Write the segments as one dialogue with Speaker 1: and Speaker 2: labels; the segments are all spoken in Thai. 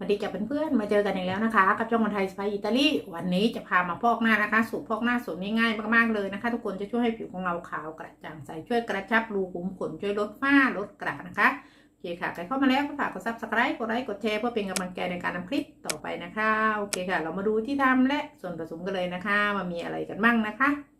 Speaker 1: วัสดีกับเพื่อนๆมาเจอกันอีกแล้วนะคะ กับช่องคนไทยสไปอิตาลีวันนี้จะพามาพอกหน้านะคะ สูตรพอกหน้าสูตรง่ายมากๆเลยนะคะ ทุกคนจะช่วยให้ผิวของเราขาวกระจ่างใสช่วยกระชับรูขุมขนช่วยลดฝ้าลดกระนะคะโอเคค่ะใครเข้ามาแล้วก็ฝากกดซับสไครต์กดไลค์กดแชร์เพื่อเป็นกำลังใจในการทำคลิปต่อไปนะคะโอเคค่ะ เรามาดูที่ทำและส่วนผสมกันเลยนะคะว่ามีอะไรกันบ้างนะคะ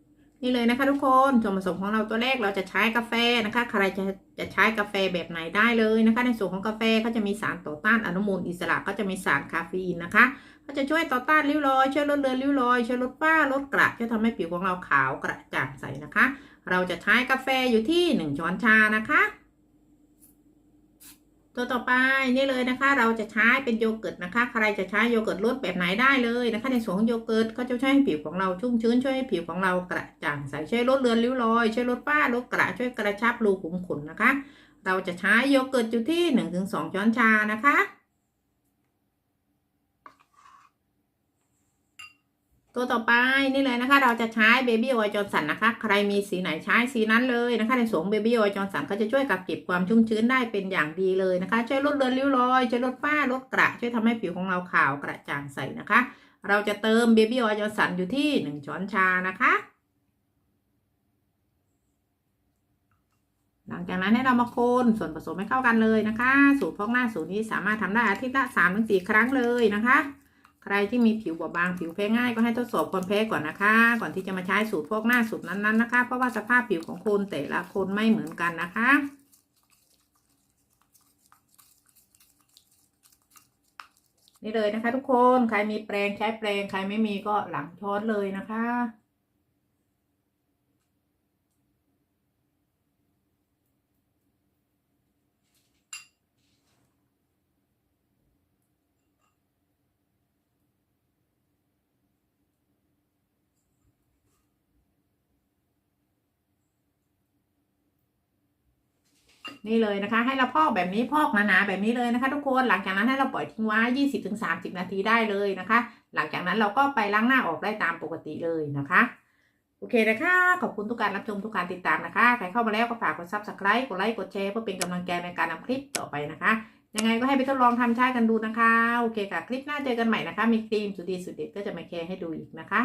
Speaker 1: นี่เลยนะคะทุกคนส่วนผสมของเราตัวแรกเราจะใช้กาแฟนะคะ ใครจะจะใช้กาแฟแบบไหนได้เลยนะคะ ในส่วนของกาแฟก็จะมีสารต่อต้านอนุมูลอิสระก็จะมีสารคาเฟอีนนะคะก็จะช่วยต่อต้านริ้วรอยช่วยลดเลือนริ้วรอยช่วยลดฝ้าลดกระช่วยทำให้ผิวของเราขาวกระจ่างใสนะคะ เราจะใช้กาแฟอยู่ที่ 1 ช้อนชานะคะ ตัวต่อไปนี่เลยนะคะ เราจะใช้เป็นโยเกิร์ตนะคะ ใครจะใช้โยเกิร์ตรสแบบไหนได้เลยนะคะ ในส่วนของโยเกิร์ตก็จะช่วยให้ผิวของเราชุ่มชื้นช่วยให้ผิวของเรากระจ่างใสช่วยลดเลือนริ้วรอยช่วยลดฝ้าลดกระช่วยกระชับรูขุมขนนะคะ เราจะใช้โยเกิร์ตอยู่ที่ 1-2 ช้อนชานะคะ ตัวต่อไปนี่เลยนะคะ เราจะใช้เบบี้ออยจอร์สันนะคะ ใครมีสีไหนใช้สีนั้นเลยนะคะ ในสวงเบบี้ออยจอร์สันก็จะช่วยกักเก็บความชุ่มชื้นได้เป็นอย่างดีเลยนะคะ ช่วยลดเลือนริ้วรอย ช่วยลดฝ้าลดกระช่วยทำให้ผิวของเราขาวกระจ่างใสนะคะ เราจะเติมเบบี้ออยจอร์สันอยู่ที่ 1 ช้อนชานะคะ หลังจากนั้นให้เรามาคนส่วนผสมให้เข้ากันเลยนะคะ สูตรพอกหน้าสูตรนี้สามารถทำได้อาทิตย์ละสามถึงสี่ครั้งเลยนะคะ ใครที่มีผิวบอบบางผิวแพ้ง่ายก็ให้ทดสอบความแพ้ก่อนนะคะ ก่อนที่จะมาใช้สูตรพวกหน้าสูตรนั้นๆนะคะ เพราะว่าสภาพผิวของคนแต่ละคนไม่เหมือนกันนะคะนี่เลยนะคะทุกคน ใครมีแปรงใช้แปรงใครไม่มีก็หลังช้อนเลยนะคะ นี่เลยนะคะ ให้เราพอกแบบนี้พอกหนาๆแบบนี้เลยนะคะ ทุกคนหลังจากนั้นให้เราปล่อยทิ้งไว้20-30นาทีได้เลยนะคะ หลังจากนั้นเราก็ไปล้างหน้าออกได้ตามปกติเลยนะคะโอเคนะคะ ขอบคุณทุกการรับชมทุกการติดตามนะคะ ใครเข้ามาแล้วก็ฝากกด subscribe กดไลค์กดแชร์เพื่อเป็นกำลังใจในการทำคลิปต่อไปนะคะ ยังไงก็ให้ไปทดลองทำใช้กันดูนะคะ โอเคค่ะ คลิปหน้าเจอกันใหม่นะคะ มีครีมสุดดีสุดเด็ดก็จะมาแชร์ให้ดูอีกนะคะ